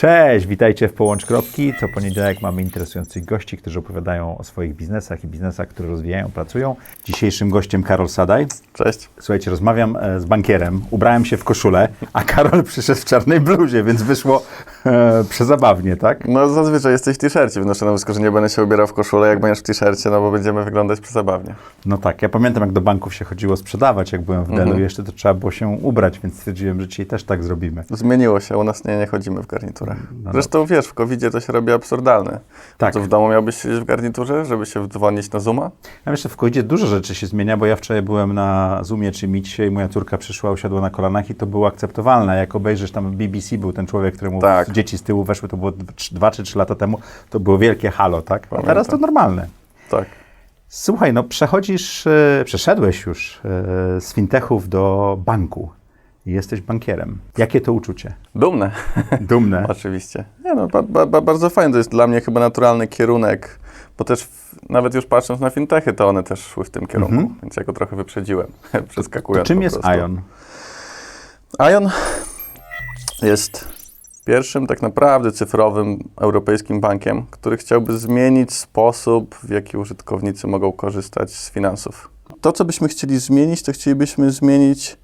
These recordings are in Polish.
Cześć, witajcie w Połącz Kropki. Co poniedziałek mamy interesujących gości, którzy opowiadają o swoich biznesach i biznesach, które rozwijają, pracują. Dzisiejszym gościem Karol Sadaj. Cześć. Słuchajcie, rozmawiam e, z bankierem. Ubrałem się w koszulę, a Karol przyszedł w czarnej bluzie, więc wyszło przezabawnie, tak? No zazwyczaj jesteś w t-shircie, wnoszę na wysoko, że nie będę się ubierał w koszulę, jak będziesz w t-shircie, no bo będziemy wyglądać przezabawnie. No tak, ja pamiętam jak do banków się chodziło sprzedawać, jak byłem w Delu, Mhm. jeszcze to trzeba było się ubrać, więc stwierdziłem, że dzisiaj też tak zrobimy. Zmieniło się, u nas nie, nie chodzimy w garniturach. No Zresztą wiesz, w covid to się robi absurdalne. Tak. To w domu miałbyś siedzieć w garniturze, żeby się dzwonić na Zooma? Ja myślę, w covid dużo rzeczy się zmienia, bo ja wczoraj byłem na Zoomie czy Meetie i moja córka przyszła, usiadła na kolanach i to było akceptowalne. Jak obejrzysz tam BBC, był ten człowiek, któremu Tak. Dzieci z tyłu weszły, to było dw- dwa czy trzy lata temu, to było wielkie halo, tak? A Pamiętam. teraz to normalne. Tak. Słuchaj, no przechodzisz, e, przeszedłeś już e, z fintechów do banku i jesteś bankierem. Jakie to uczucie? Dumne. Dumne. Oczywiście. Nie no, ba, ba, ba, bardzo fajne. To jest dla mnie chyba naturalny kierunek, bo też w, nawet już patrząc na fintechy, to one też szły w tym kierunku, Mhm. więc ja go trochę wyprzedziłem, To przeskakując czym jest prostu. Ion? Ion jest pierwszym tak naprawdę cyfrowym europejskim bankiem, który chciałby zmienić sposób, w jaki użytkownicy mogą korzystać z finansów. To, co byśmy chcieli zmienić, to chcielibyśmy zmienić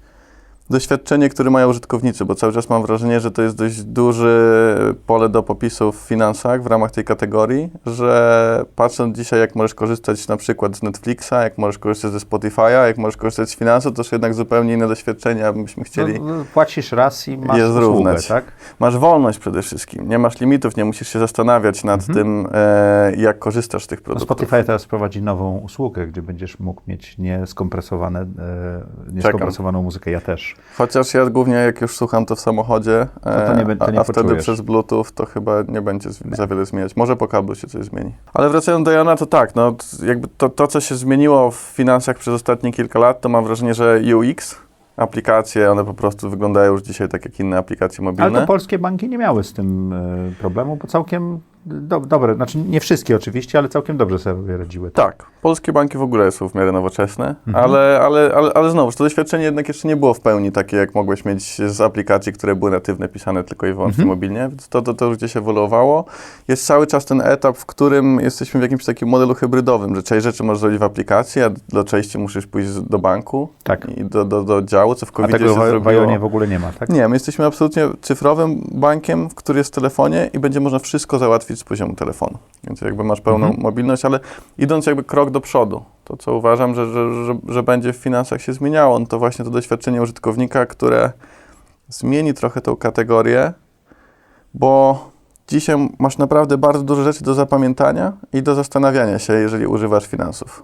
doświadczenie, które mają użytkownicy, bo cały czas mam wrażenie, że to jest dość duże pole do popisu w finansach w ramach tej kategorii, że patrząc dzisiaj, jak możesz korzystać na przykład z Netflixa, jak możesz korzystać ze Spotify'a, jak możesz korzystać z finansów, to są jednak zupełnie inne doświadczenia, byśmy chcieli. No, no, płacisz raz i masz Je usługę, zrównać. tak? Masz wolność przede wszystkim, nie masz limitów, nie musisz się zastanawiać nad tym, e, jak korzystasz z tych No, produktów. Spotify teraz prowadzi nową usługę, gdzie będziesz mógł mieć nieskompresowane, e, nieskompresowaną muzykę. Ja też. Chociaż ja głównie jak już słucham to w samochodzie, e, No to nie be- to nie a, a wtedy przez Bluetooth to chyba nie będzie z, za wiele zmieniać. Może po kablu się coś zmieni. Ale wracając do Jana, to tak, no, jakby to, to, co się zmieniło w finansach przez ostatnie kilka lat, to mam wrażenie, że UX, aplikacje, one po prostu wyglądają już dzisiaj tak jak inne aplikacje mobilne. Ale to polskie banki nie miały z tym e, problemu, bo całkiem do, dobre, znaczy nie wszystkie oczywiście, ale całkiem dobrze sobie radziły. Tak, polskie banki w ogóle są w miarę nowoczesne, Mhm. ale, ale, ale, ale znowuż to doświadczenie jednak jeszcze nie było w pełni takie, jak mogłeś mieć z aplikacji, które były natywne, pisane tylko i wyłącznie Mhm. mobilnie, więc to, to, to już gdzieś ewoluowało. Jest cały czas ten etap, w którym jesteśmy w jakimś takim modelu hybrydowym, że część rzeczy możesz zrobić w aplikacji, a do części musisz pójść do banku Tak. i do, do, do działu, co w covid się w, w zrobiło. Ionie w ogóle nie ma, tak? Nie, my jesteśmy absolutnie cyfrowym bankiem, który jest w telefonie i będzie można wszystko załatwić z poziomu telefonu. Więc jakby masz pełną Mhm. mobilność, ale idąc jakby krok do przodu, to co uważam, że, że, że, że będzie w finansach się zmieniało, no to właśnie to doświadczenie użytkownika, które zmieni trochę tą kategorię, bo dzisiaj masz naprawdę bardzo dużo rzeczy do zapamiętania i do zastanawiania się, jeżeli używasz finansów.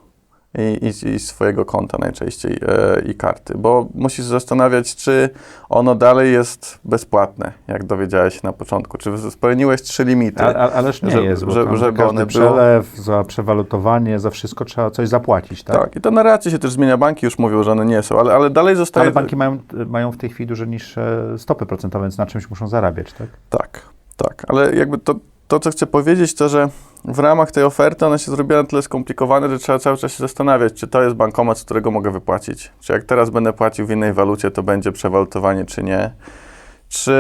I, i, i swojego konta najczęściej e, i karty, bo musisz zastanawiać, czy ono dalej jest bezpłatne, jak dowiedziałeś się na początku, czy spełniłeś trzy limity. A, a, ależ nie Że- jest, bo że- tam żeby za one każdy było- przelew, za przewalutowanie, za wszystko trzeba coś zapłacić, tak? tak. i to narracja się też zmienia, banki już mówią, że one nie są, ale, ale dalej zostaje... Ale banki mają, mają w tej chwili dużo niższe stopy procentowe, więc na czymś muszą zarabiać, tak? Tak, tak, ale jakby to, to, co chcę powiedzieć, to, że w ramach tej oferty ona się zrobiła na tyle skomplikowana, że trzeba cały czas się zastanawiać, czy to jest bankomat, z którego mogę wypłacić. Czy jak teraz będę płacił w innej walucie, to będzie przewalutowanie, czy nie. Czy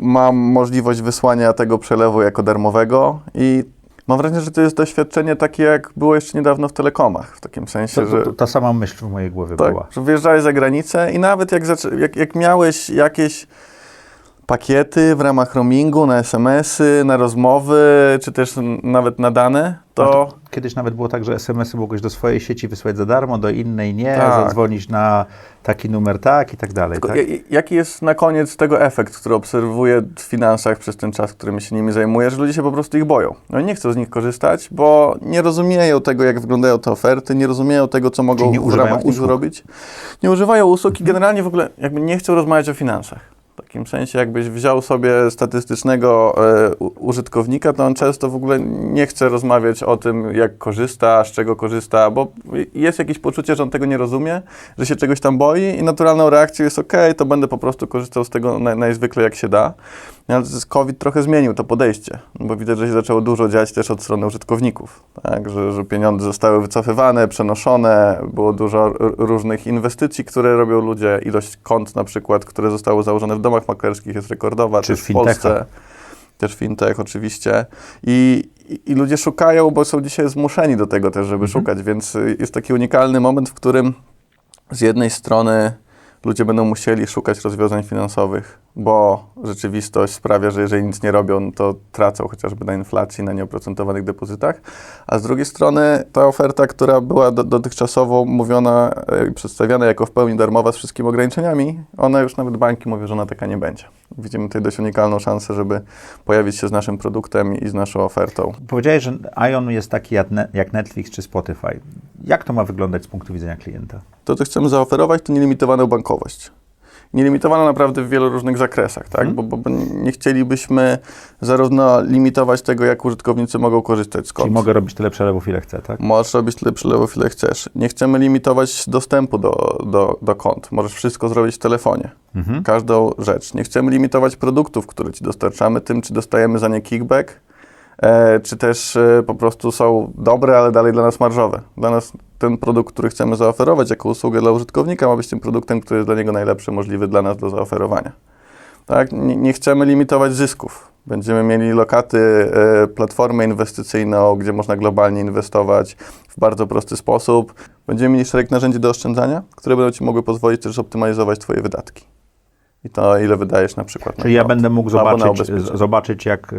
mam możliwość wysłania tego przelewu jako darmowego i mam wrażenie, że to jest doświadczenie takie, jak było jeszcze niedawno w telekomach, w takim sensie, To, że... to, to, ta sama myśl w mojej głowie Tak, była. że wyjeżdżałeś za granicę i nawet jak, jak, jak miałeś jakieś pakiety w ramach roamingu na SMS-y, na rozmowy, czy też nawet na dane, to Kiedyś nawet było tak, że SMS-y mogłeś do swojej sieci wysłać za darmo, do innej nie, Tak. zadzwonić na taki numer tak i tak dalej. Tak? ja- jaki jest na koniec tego efekt, który obserwuję w finansach przez ten czas, którym się nimi zajmuję, że ludzie się po prostu ich boją. Oni nie chcą z nich korzystać, bo nie rozumieją tego, jak wyglądają te oferty, nie rozumieją tego, co mogą nie w ramach usług. robić. Nie używają usług i generalnie w ogóle jakby nie chcą rozmawiać o finansach. Takim sensie, jakbyś wziął sobie statystycznego e, użytkownika, to on często w ogóle nie chce rozmawiać o tym, jak korzysta, z czego korzysta, bo jest jakieś poczucie, że on tego nie rozumie, że się czegoś tam boi i naturalną reakcją jest ok, to będę po prostu korzystał z tego najzwykle jak się da. No, COVID trochę zmienił to podejście, bo widać, że się zaczęło dużo dziać też od strony użytkowników, tak? że, że pieniądze zostały wycofywane, przenoszone, było dużo różnych inwestycji, które robią ludzie, ilość kont na przykład, które zostały założone w domach maklerskich jest rekordowa, Czy też w w Polsce. też fintech oczywiście. I, i, I ludzie szukają, bo są dzisiaj zmuszeni do tego też, żeby szukać, więc jest taki unikalny moment, w którym z jednej strony ludzie będą musieli szukać rozwiązań finansowych, bo rzeczywistość sprawia, że jeżeli nic nie robią, to tracą chociażby na inflacji, na nieoprocentowanych depozytach. A z drugiej strony ta oferta, która była do, dotychczasowo mówiona e, i przedstawiana jako w pełni darmowa z wszystkimi ograniczeniami, ona już nawet banki mówią, że ona taka nie będzie. Widzimy tutaj dość unikalną szansę, żeby pojawić się z naszym produktem i z naszą ofertą. Powiedziałeś, że Ion jest taki jak Netflix czy Spotify. Jak to ma wyglądać z punktu widzenia klienta? To, co chcemy zaoferować, to nielimitowaną bankowość. Nielimitowaną naprawdę w wielu różnych zakresach, tak? Mhm. Bo, bo, bo nie chcielibyśmy zarówno limitować tego, jak użytkownicy mogą korzystać z kont. Czyli mogę robić tyle przelewów, ile chcę, tak? Możesz robić tyle przelewów, ile chcesz. Nie chcemy limitować dostępu do, do, do kont. Możesz wszystko zrobić w telefonie. Mhm. Każdą rzecz. Nie chcemy limitować produktów, które ci dostarczamy, tym, czy dostajemy za nie kickback, e, czy też e, po prostu są dobre, ale dalej dla nas marżowe. Dla nas ten produkt, który chcemy zaoferować jako usługę dla użytkownika, ma być tym produktem, który jest dla niego najlepszy możliwy dla nas do zaoferowania. Tak? Nie, nie chcemy limitować zysków. Będziemy mieli lokaty, e, platformę inwestycyjną, gdzie można globalnie inwestować w bardzo prosty sposób. Będziemy mieli szereg narzędzi do oszczędzania, które będą Ci mogły pozwolić też zoptymalizować Twoje wydatki. I to, ile wydajesz na przykład na Czyli ja prąd będę mógł na zobaczyć, zobaczyć jak y,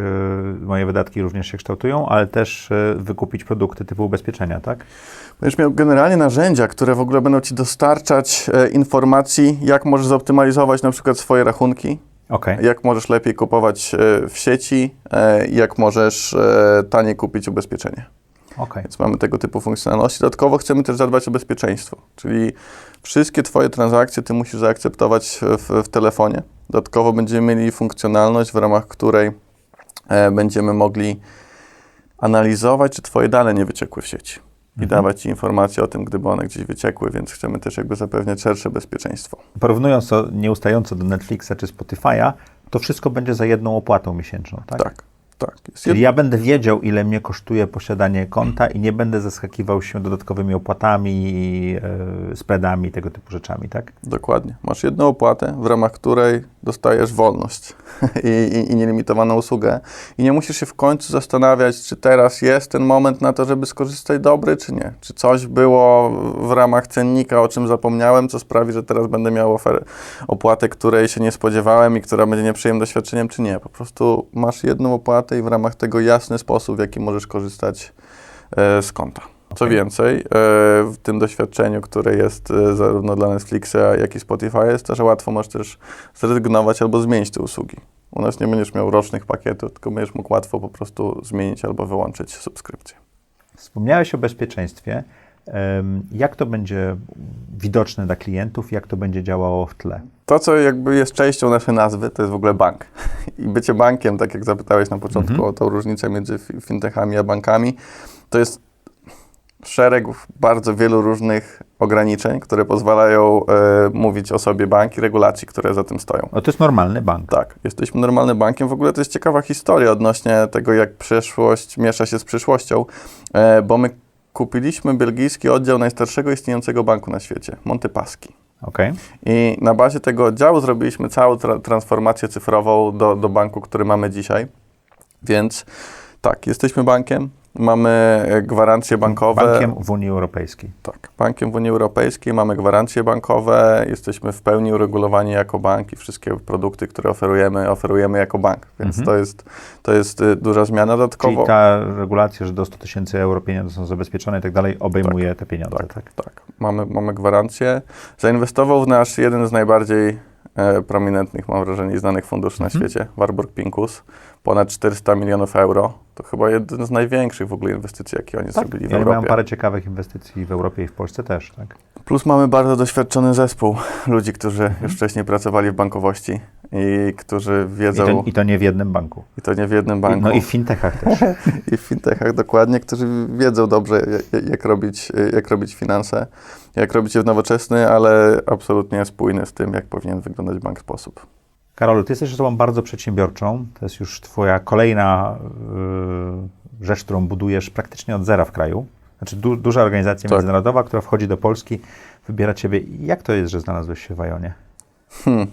moje wydatki również się kształtują, ale też y, wykupić produkty typu ubezpieczenia, tak? Będziesz miał generalnie narzędzia, które w ogóle będą Ci dostarczać e, informacji, jak możesz zoptymalizować na przykład swoje rachunki, Okej. jak możesz lepiej kupować e, w sieci, e, jak możesz taniej kupić ubezpieczenie. Okej. Więc mamy tego typu funkcjonalności. Dodatkowo chcemy też zadbać o bezpieczeństwo, czyli wszystkie Twoje transakcje Ty musisz zaakceptować w, w telefonie. Dodatkowo będziemy mieli funkcjonalność, w ramach której e, będziemy mogli analizować, czy Twoje dane nie wyciekły w sieci i Mhm. dawać Ci informacje o tym, gdyby one gdzieś wyciekły, więc chcemy też jakby zapewniać szersze bezpieczeństwo. Porównując to nieustająco do Netflixa czy Spotify'a, to wszystko będzie za jedną opłatą miesięczną, tak? Tak, tak. Jest Czyli ja będę wiedział, ile mnie kosztuje posiadanie konta i nie będę zaskakiwał się dodatkowymi opłatami, e, spreadami, tego typu rzeczami, tak? Dokładnie. Masz jedną opłatę, w ramach której dostajesz wolność i, i, i nielimitowaną usługę. I nie musisz się w końcu zastanawiać, czy teraz jest ten moment na to, żeby skorzystać dobry, czy nie. Czy coś było w ramach cennika, o czym zapomniałem, co sprawi, że teraz będę miał ofer- opłatę, której się nie spodziewałem i która będzie nieprzyjemnym doświadczeniem, czy nie. Po prostu masz jedną opłatę i w ramach tego jasny sposób, w jaki możesz korzystać e, z konta. Co więcej, e, w tym doświadczeniu, które jest e, zarówno dla Netflixa, jak i Spotify, jest to, że łatwo możesz też zrezygnować albo zmienić te usługi. U nas nie będziesz miał rocznych pakietów, tylko będziesz mógł łatwo po prostu zmienić albo wyłączyć subskrypcję. Wspomniałeś o bezpieczeństwie. Jak to będzie widoczne dla klientów, jak to będzie działało w tle? To, co jakby jest częścią naszej nazwy, to jest w ogóle bank. I bycie bankiem, tak jak zapytałeś na początku Mhm. o tą różnicę między fi- fintechami a bankami, to jest szereg bardzo wielu różnych ograniczeń, które pozwalają e, mówić o sobie bank i regulacji, które za tym stoją. No to jest normalny bank. Tak, jesteśmy normalnym bankiem. W ogóle to jest ciekawa historia odnośnie tego, jak przeszłość miesza się z przyszłością, e, bo my kupiliśmy belgijski oddział najstarszego istniejącego banku na świecie, Montepaschi. Okej. I na bazie tego oddziału zrobiliśmy całą tra- transformację cyfrową do, do banku, który mamy dzisiaj. Więc tak, jesteśmy bankiem, mamy e, gwarancje bankowe. Bankiem w Unii Europejskiej. Tak, bankiem w Unii Europejskiej, mamy gwarancje bankowe, jesteśmy w pełni uregulowani jako bank i wszystkie produkty, które oferujemy, oferujemy jako bank. Więc Mhm. to, jest, to jest y, duża zmiana Czyli dodatkowo. ta regulacja, że do 100 tysięcy euro pieniądze są zabezpieczone i tak dalej, obejmuje te pieniądze, tak? Tak, tak. Mamy, mamy gwarancję. Zainwestował w nasz jeden z najbardziej prominentnych, mam wrażenie, znanych funduszy Mhm. na świecie, Warburg Pincus. Ponad 400 milionów euro. To chyba jeden z największych w ogóle inwestycji, jakie oni zrobili w oni mają Europie. parę ciekawych inwestycji w Europie i w Polsce też, tak? Plus mamy bardzo doświadczony zespół ludzi, którzy Mhm. już wcześniej pracowali w bankowości i którzy I wiedzą, to, I to nie w jednym banku. i to nie w jednym banku, No i w fintechach też. i w fintechach dokładnie, którzy wiedzą dobrze, jak, jak, robić, jak robić finanse, jak robić je w nowoczesny, ale absolutnie spójny z tym, jak powinien wyglądać bank sposób. Karolu, ty jesteś osobą bardzo przedsiębiorczą. To jest już twoja kolejna y, rzecz, którą budujesz praktycznie od zera w kraju. Znaczy du, duża organizacja Tak. międzynarodowa, która wchodzi do Polski, wybiera ciebie. Jak to jest, że znalazłeś się w Ajonie? Hmm.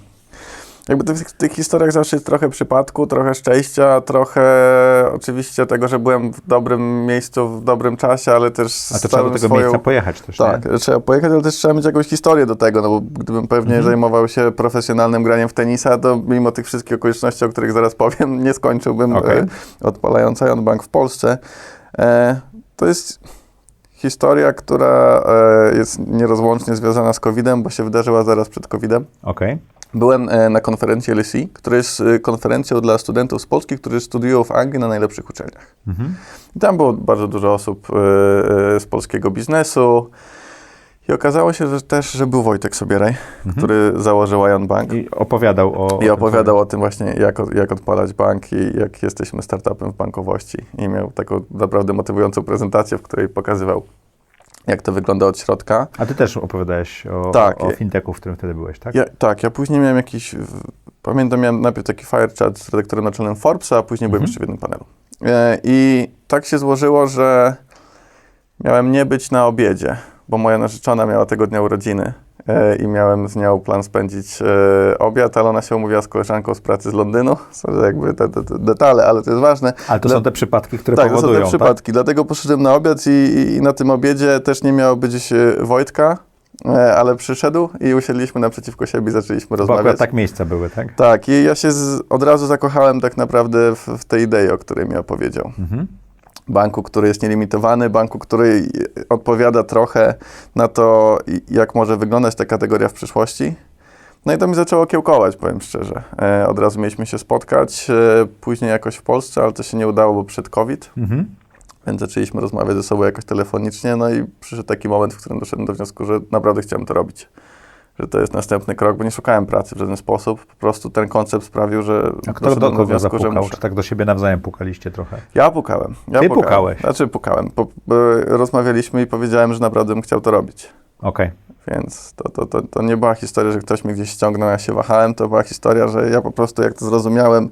Jakby w tych, historiach zawsze jest trochę przypadku, trochę szczęścia, trochę oczywiście tego, że byłem w dobrym miejscu, w dobrym czasie, ale też A to trzeba do tego swoją... miejsca pojechać też, Tak, nie? trzeba pojechać, ale też trzeba mieć jakąś historię do tego, no bo gdybym pewnie Mhm. zajmował się profesjonalnym graniem w tenisa, to mimo tych wszystkich okoliczności, o których zaraz powiem, nie skończyłbym e, odpalając Ion Bank w Polsce. E, to jest historia, która e, jest nierozłącznie związana z COVID-em, bo się wydarzyła zaraz przed COVID-em. Okej. Byłem e, na konferencji LSE, która jest e, konferencją dla studentów z Polski, którzy studiują w Anglii na najlepszych uczelniach. Mhm. I tam było bardzo dużo osób e, z polskiego biznesu. I okazało się że też, że był Wojtek Sobieraj, Mhm. który założył Ion Bank. I opowiadał o... I tym, opowiadał o tym właśnie, jak, jak odpalać bank i jak jesteśmy startupem w bankowości. I miał taką naprawdę motywującą prezentację, w której pokazywał, jak to wygląda od środka. A ty też opowiadałeś o, Tak. o fintechu, w którym wtedy byłeś, tak? Ja, tak, ja później miałem jakiś, pamiętam, miałem najpierw taki fire chat z redaktorem naczelnym Forbesa, a później byłem Mhm. jeszcze w jednym panelu. E, I tak się złożyło, że miałem nie być na obiedzie, bo moja narzeczona miała tego dnia urodziny i miałem z nią plan spędzić e, obiad, ale ona się umówiła z koleżanką z pracy z Londynu. Są jakby te, te, te detale, ale to jest ważne. Ale to Dla- są te przypadki, które tak, to są powodują, te przypadki. Dlatego poszedłem na obiad i, i, na tym obiedzie też nie miało być e, Wojtka, e, ale przyszedł i usiedliśmy naprzeciwko siebie i zaczęliśmy tak? Bo rozmawiać. tak miejsca były, tak? Tak, i ja się z, od razu zakochałem tak naprawdę w, w tej idei, o której mi opowiedział. Mhm. Banku, który jest nielimitowany, banku, który odpowiada trochę na to, jak może wyglądać ta kategoria w przyszłości. No i to mi zaczęło kiełkować, powiem szczerze. E, od razu mieliśmy się spotkać, e, później jakoś w Polsce, ale to się nie udało, bo przed COVID, Mhm. więc zaczęliśmy rozmawiać ze sobą jakoś telefonicznie, no i przyszedł taki moment, w którym doszedłem do wniosku, że naprawdę chciałem to robić. Że to jest następny krok, bo nie szukałem pracy w żaden sposób. Po prostu ten koncept sprawił, że A kto do kogo wniosku, że zapukał? muszę. Czy tak do siebie nawzajem pukaliście trochę? Ja pukałem. Ja Ty pukałem. pukałeś? Znaczy pukałem. Po, rozmawialiśmy i powiedziałem, że naprawdę bym chciał to robić. Okej. Więc to, to, to, to nie była historia, że ktoś mnie gdzieś ściągnął, ja się wahałem. To była historia, że ja po prostu jak to zrozumiałem,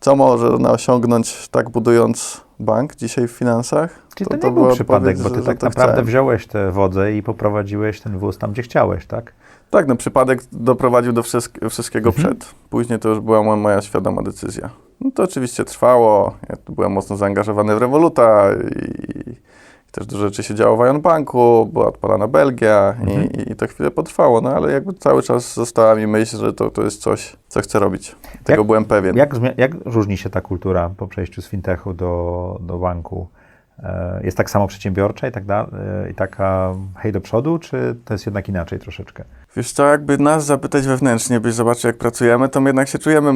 co może ona osiągnąć tak budując bank dzisiaj w finansach. Czyli to, to nie był była przypadek, bo ty że- że tak to naprawdę chciałem. wziąłeś tę wodę i poprowadziłeś ten wóz tam, gdzie chciałeś, tak? Tak, no przypadek doprowadził do wszystk- wszystkiego Mhm. przed. Później to już była mo- moja świadoma decyzja. No to oczywiście trwało. Ja byłem mocno zaangażowany w Revoluta i, i też dużo rzeczy się działo w Ion Banku, była odpalana Belgia Mhm. i, i, to chwilę potrwało, no ale jakby cały czas została mi myśl, że to, to jest coś, co chcę robić. Tego Jak- byłem pewien. Jak, jak różni się ta kultura po przejściu z fintechu do, do banku? E, Jest tak samo przedsiębiorcza i, tak da, e, i taka hej do przodu, czy to jest jednak inaczej troszeczkę? Wiesz co, jakby nas zapytać wewnętrznie, byś zobaczył jak pracujemy, to my jednak się czujemy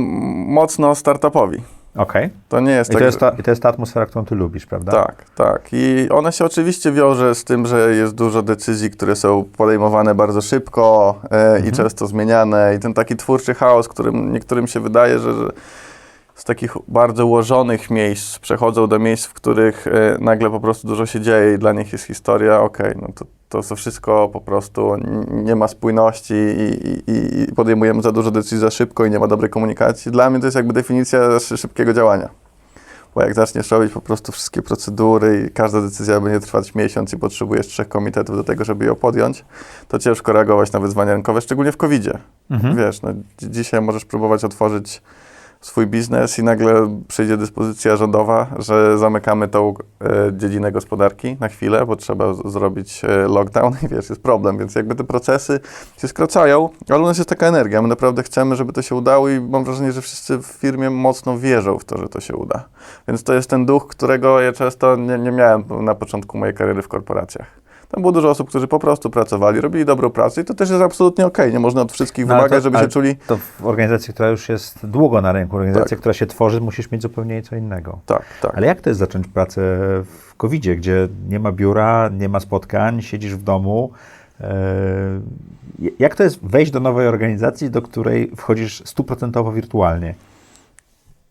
mocno startupowi. Okej. To nie jest I, tak, to jest ta, I to jest ta atmosfera, którą ty lubisz, prawda? Tak, tak. I ona się oczywiście wiąże z tym, że jest dużo decyzji, które są podejmowane bardzo szybko e, i często zmieniane. I ten taki twórczy chaos, którym niektórym się wydaje, że, że z takich bardzo ułożonych miejsc przechodzą do miejsc, w których e, nagle po prostu dużo się dzieje i dla nich jest historia, okej, no to, to, to wszystko po prostu nie ma spójności i, i, i podejmujemy za dużo decyzji za szybko i nie ma dobrej komunikacji. Dla mnie to jest jakby definicja szy- szybkiego działania. Bo jak zaczniesz robić po prostu wszystkie procedury i każda decyzja będzie trwać miesiąc i potrzebujesz trzech komitetów do tego, żeby ją podjąć, to ciężko reagować na wyzwania rynkowe, szczególnie w COVID-zie. Mhm. Wiesz, no, dzi- dzisiaj możesz próbować otworzyć swój biznes i nagle przyjdzie dyspozycja rządowa, że zamykamy tą e, dziedzinę gospodarki na chwilę, bo trzeba zrobić e, lockdown i wiesz, jest problem, więc jakby te procesy się skracają, ale u nas jest taka energia, my naprawdę chcemy, żeby to się udało i mam wrażenie, że wszyscy w firmie mocno wierzą w to, że to się uda. Więc to jest ten duch, którego ja często nie, nie miałem na początku mojej kariery w korporacjach. Tam było dużo osób, którzy po prostu pracowali, robili dobrą pracę i to też jest absolutnie okej. Nie można od wszystkich No, wymagać, to- żeby się czuli... To w organizacji, która już jest długo na rynku, organizacja, Tak. która się tworzy, musisz mieć zupełnie co innego. Tak, tak. Ale jak to jest zacząć pracę w covid gdzie nie ma biura, nie ma spotkań, siedzisz w domu? E, Jak to jest wejść do nowej organizacji, do której wchodzisz stuprocentowo wirtualnie?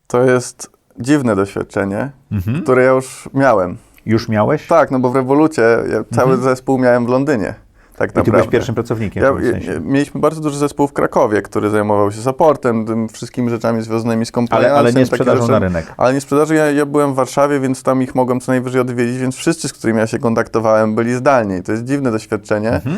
To jest dziwne doświadczenie, Mhm. które ja już miałem. Już miałeś? Tak, no bo w Rewolucie ja cały Mhm. zespół miałem w Londynie. Tak I ty byłeś pierwszym pracownikiem Ja, w tym sensie. mieliśmy bardzo duży zespół w Krakowie, który zajmował się supportem, tym wszystkimi rzeczami związanymi z Ale, komplainsem. ale nie sprzedażą rzeczy. na rynek. Ale nie sprzedaży, ja, ja byłem w Warszawie, więc tam ich mogłem co najwyżej odwiedzić, więc wszyscy, z którymi ja się kontaktowałem, byli zdalni. To jest dziwne doświadczenie. Mhm.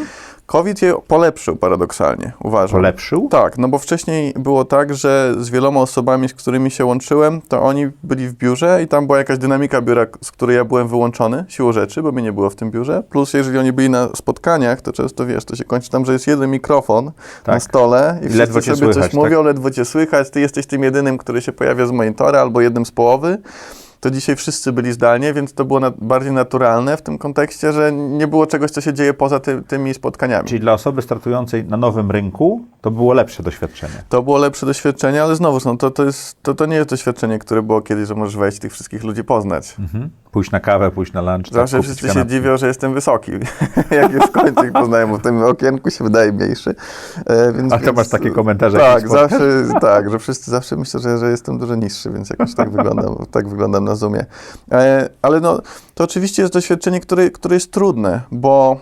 COVID je polepszył paradoksalnie, uważam. Polepszył? Tak, no bo wcześniej było tak, że z wieloma osobami, z którymi się łączyłem, to oni byli w biurze i tam była jakaś dynamika biura, z której ja byłem wyłączony, siłą rzeczy, bo mnie nie było w tym biurze. Plus, jeżeli oni byli na spotkaniach, to często wiesz, to się kończy tam, że jest jeden mikrofon na Tak. stole i, I wszyscy sobie słychać, coś mówią, tak? ledwo cię słychać, ty jesteś tym jedynym, który się pojawia z monitora albo jednym z połowy. To dzisiaj wszyscy byli zdalnie, więc to było na, bardziej naturalne w tym kontekście, że nie było czegoś, co się dzieje poza ty, tymi spotkaniami. Czyli dla osoby startującej na nowym rynku to było lepsze doświadczenie. To było lepsze doświadczenie, ale znowu, no, to, to, jest, to, to nie jest doświadczenie, które było kiedyś, że możesz wejść tych wszystkich ludzi poznać. Mhm. Pójść na kawę, pójść na lunch. tak, Zawsze kupić wszyscy się kanapki. dziwią, że jestem wysoki, jak już w końcu ich bo w tym okienku się wydaje mniejszy. E, więc, A to więc- masz takie komentarze, Tak, się zawsze, tak, że wszyscy zawsze myślą, że, że jestem dużo niższy, więc jakoś tak wyglądam, tak wyglądam na Zoomie. E, ale no, to oczywiście jest doświadczenie, które, które jest trudne, bo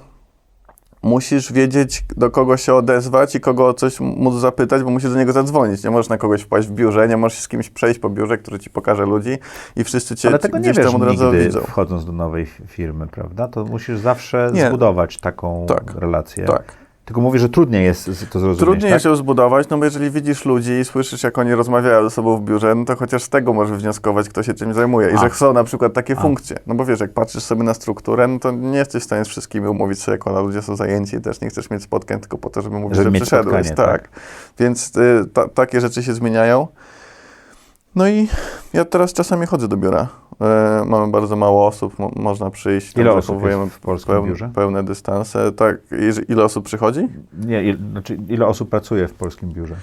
musisz wiedzieć, do kogo się odezwać i kogo o coś móc zapytać, bo musisz do niego zadzwonić. Nie możesz na kogoś wpaść w biurze, nie możesz z kimś przejść po biurze, który ci pokaże ludzi i wszyscy cię Ale tego nie wiesz tam od razu nigdy widzą. wchodząc do nowej firmy, prawda? To musisz zawsze Nie. zbudować taką Tak. relację. Tak. Tylko mówisz, że trudniej jest to zrozumieć, Trudniej tak? ją zbudować, no bo jeżeli widzisz ludzi i słyszysz, jak oni rozmawiają ze sobą w biurze, no to chociaż z tego możesz wnioskować, kto się czym zajmuje i A. że są na przykład takie A. funkcje. No bo wiesz, jak patrzysz sobie na strukturę, no to nie jesteś w stanie z wszystkimi umówić się, jak ona ludzie są zajęci i też nie chcesz mieć spotkań tylko po to, żeby mówić, Żeby że przyszedłeś. spotkanie, tak. Więc y, ta, takie rzeczy się zmieniają. No i ja teraz czasami chodzę do biura. E, mamy bardzo mało osób, mo, można przyjść. Ile osób jest w polskim peł- biurze? Pełne dystanse. Tak, ile osób przychodzi? Nie, il, znaczy, ile osób pracuje w polskim biurze?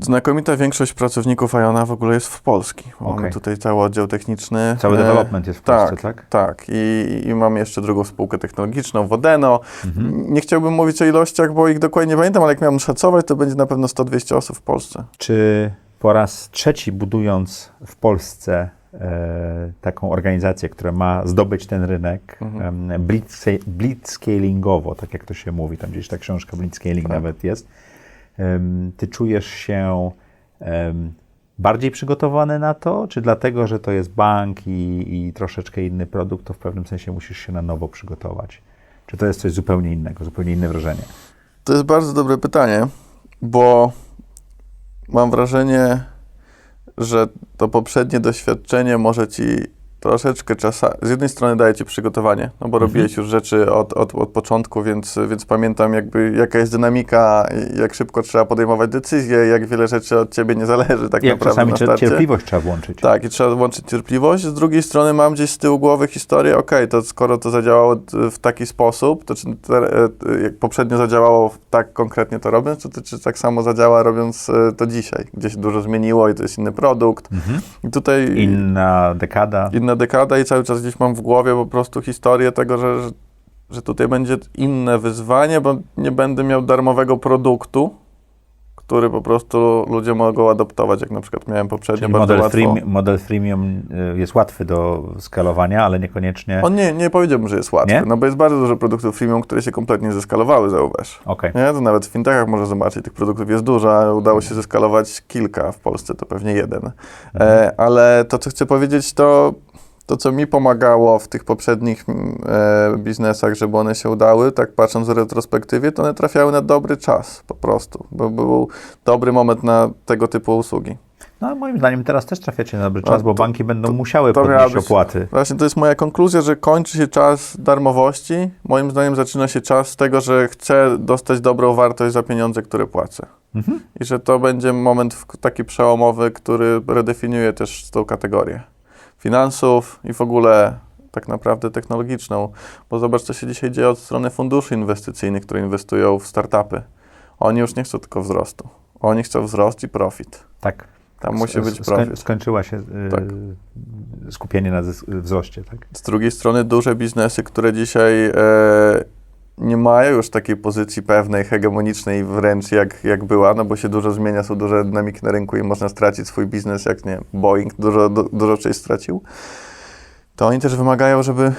Znakomita większość pracowników Iona w ogóle jest w Polski. Mamy tutaj cały oddział techniczny. Cały E, development jest w tak, Polsce, tak? Tak, I, i mamy jeszcze drugą spółkę technologiczną, Wodeno. Mhm. Nie chciałbym mówić o ilościach, bo ich dokładnie nie pamiętam, ale jak miałem szacować, to będzie na pewno 100-200 osób w Polsce. Czy po raz trzeci budując w Polsce e, taką organizację, która ma zdobyć ten rynek Mhm. em, blitz, blitzscalingowo, tak jak to się mówi, tam gdzieś ta książka Blitzscaling Tak. nawet jest, em, ty czujesz się em, bardziej przygotowany na to, czy dlatego, że to jest bank i, i troszeczkę inny produkt, to w pewnym sensie musisz się na nowo przygotować? Czy to jest coś zupełnie innego, zupełnie inne wrażenie? To jest bardzo dobre pytanie, bo mam wrażenie, że to poprzednie doświadczenie może ci troszeczkę czasa. Z jednej strony daje ci przygotowanie, no bo Mhm. robiłeś już rzeczy od, od, od początku, więc, więc pamiętam jakby jaka jest dynamika, jak szybko trzeba podejmować decyzje, jak wiele rzeczy od ciebie nie zależy tak jak naprawdę czasami na cie- starcie. cierpliwość trzeba włączyć. Tak, i trzeba włączyć cierpliwość. Z drugiej strony mam gdzieś z tyłu głowy historię, okej, to skoro to zadziałało w taki sposób, to czy te, e, jak poprzednio zadziałało tak konkretnie to robiąc, czy, to- czy tak samo zadziała robiąc e, to dzisiaj? Gdzieś dużo zmieniło i to jest inny produkt. Mhm. I tutaj Inna dekada. inna dekada i cały czas gdzieś mam w głowie po prostu historię tego, że, że, że tutaj będzie inne wyzwanie, bo nie będę miał darmowego produktu, który po prostu ludzie mogą adoptować, jak na przykład miałem poprzednio Czyli bardzo model, łatwo. freemi- model freemium y, jest łatwy do skalowania, ale niekoniecznie. On nie, nie powiedziałbym, że jest łatwy, Nie? no bo jest bardzo dużo produktów freemium, które się kompletnie zeskalowały, zauważ. Okej. Nie? To nawet w fintechach można zobaczyć, tych produktów jest dużo, udało się zeskalować kilka, w Polsce to pewnie jeden. E, ale to, co chcę powiedzieć, to to, co mi pomagało w tych poprzednich mm, e, biznesach, żeby one się udały, tak patrząc w retrospektywie, to one trafiały na dobry czas po prostu, bo był dobry moment na tego typu usługi. No moim zdaniem teraz też trafiacie na dobry czas, bo to- banki będą musiały to podnieść być- opłaty. Właśnie to jest moja konkluzja, że kończy się czas darmowości. Moim zdaniem zaczyna się czas tego, że chcę dostać dobrą wartość za pieniądze, które płacę. Mhm. I że to będzie moment taki przełomowy, który redefiniuje też tą kategorię finansów i w ogóle tak naprawdę technologiczną. Bo zobacz, co się dzisiaj dzieje od strony funduszy inwestycyjnych, które inwestują w startupy. Oni już nie chcą tylko wzrostu. Oni chcą wzrost i profit. Tak. Tam musi być profit. Skończyła się y, Tak. skupienie na wzroście, tak? Z drugiej strony duże biznesy, które dzisiaj e, nie mają już takiej pozycji pewnej, hegemonicznej wręcz jak, jak była, no bo się dużo zmienia, są duże dynamiki na rynku i można stracić swój biznes, jak nie Boeing dużo, du, dużo czegoś stracił, to oni też wymagają, żeby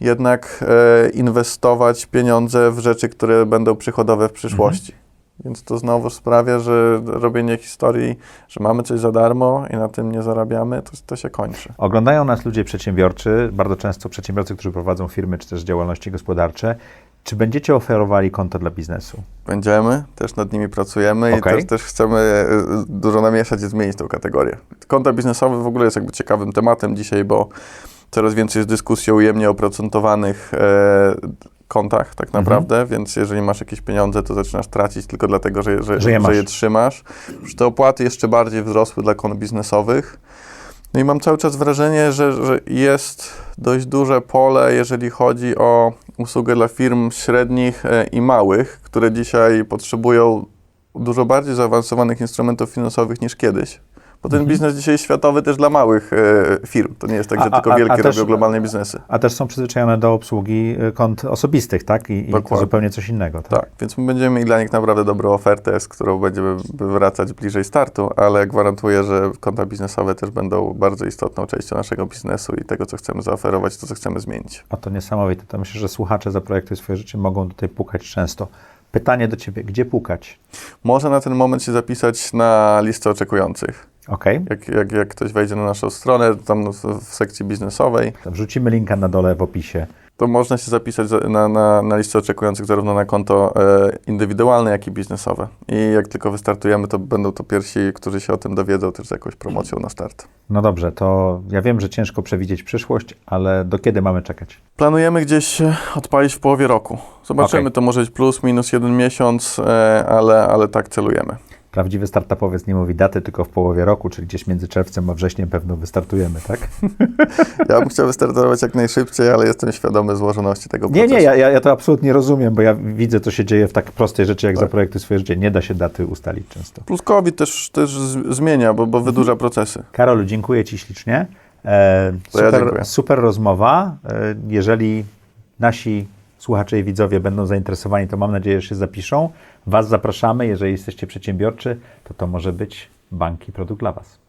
jednak e, inwestować pieniądze w rzeczy, które będą przychodowe w przyszłości. Więc to znowu sprawia, że robienie historii, że mamy coś za darmo i na tym nie zarabiamy, to, to się kończy. Oglądają nas ludzie przedsiębiorczy, bardzo często przedsiębiorcy, którzy prowadzą firmy czy też działalności gospodarcze Czy będziecie oferowali konto dla biznesu? Będziemy, też nad nimi pracujemy Okej. i też, też chcemy e, dużo namieszać i zmienić tą kategorię. Konta biznesowe w ogóle jest jakby ciekawym tematem dzisiaj, bo coraz więcej jest dyskusji o ujemnie oprocentowanych e, kontach tak Mhm. naprawdę, więc jeżeli masz jakieś pieniądze, to zaczynasz tracić tylko dlatego, że, że, Że je masz. trzymasz. Już te opłaty jeszcze bardziej wzrosły dla kont biznesowych. No i mam cały czas wrażenie, że, że jest dość duże pole, jeżeli chodzi o usługę dla firm średnich e, i małych, które dzisiaj potrzebują dużo bardziej zaawansowanych instrumentów finansowych niż kiedyś. Bo ten biznes dzisiaj jest światowy też dla małych e, firm. To nie jest tak, że Mhm. A- a- tylko a wielkie też- robią globalne biznesy. A też są przyzwyczajone do obsługi y, kont osobistych, tak? I, i to zupełnie coś innego. Tak? Tak, więc my będziemy mieli dla nich naprawdę dobrą ofertę, z którą będziemy wracać bliżej startu, ale gwarantuję, że konta biznesowe też będą bardzo istotną częścią naszego biznesu i tego, co chcemy zaoferować, to, co chcemy zmienić. A to niesamowite. To myślę, że słuchacze Zaprojektuj swoje życie mogą tutaj pukać często. Pytanie do ciebie, gdzie pukać? Można na ten moment się zapisać na listę oczekujących. Ok? Jak, jak, jak ktoś wejdzie na naszą stronę, tam w, sekcji biznesowej, To Wrzucimy linka na dole w opisie. to można się zapisać za- na, na, na listę oczekujących zarówno na konto e, indywidualne, jak i biznesowe. I jak tylko wystartujemy, to będą to pierwsi, którzy się o tym dowiedzą też z jakąś promocją na start. No dobrze, to ja wiem, że ciężko przewidzieć przyszłość, ale do kiedy mamy czekać? Planujemy gdzieś odpalić w połowie roku. Zobaczymy, Okej. to może być plus, minus jeden miesiąc, e, ale, ale tak celujemy. Prawdziwy startupowiec nie mówi daty, tylko w połowie roku, czyli gdzieś między czerwcem a wrześniem pewno wystartujemy, tak? Ja bym chciał wystartować jak najszybciej, ale jestem świadomy złożoności tego Nie, procesu. nie, ja, ja, ja to absolutnie rozumiem, bo ja widzę, co się dzieje w tak prostej rzeczy, jak Tak. Zaprojektuj swoje życie. Nie da się daty ustalić często. Plus COVID też, też zmienia, bo, bo wydłuża procesy. Karolu, dziękuję Ci ślicznie. E, ja super, dziękuję. super rozmowa. E, jeżeli nasi słuchacze i widzowie będą zainteresowani, to mam nadzieję, że się zapiszą. Was zapraszamy. Jeżeli jesteście przedsiębiorczy, to to może być banki produkt dla Was.